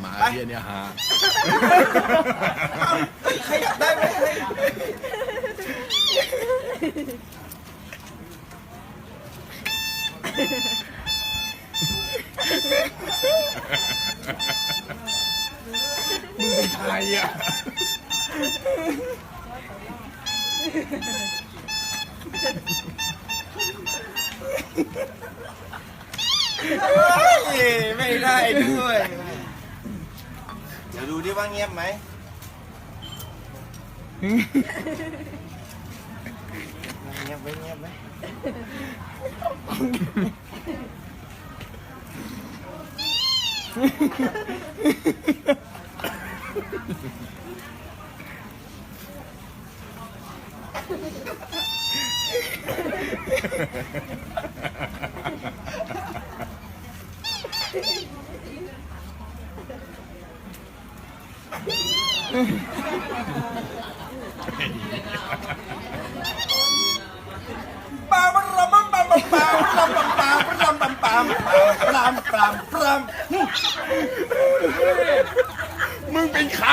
หมาเฮียเนี่ยหาขยับได้ไหมใครอะเอ้ยไม่ได้ด้วย เดี๋ยวดูดิว่าเงี ปามเงียบไหมเงียบไหมปามปามปามปามปามปามปามปามปามปามปามมึงเป็นใคร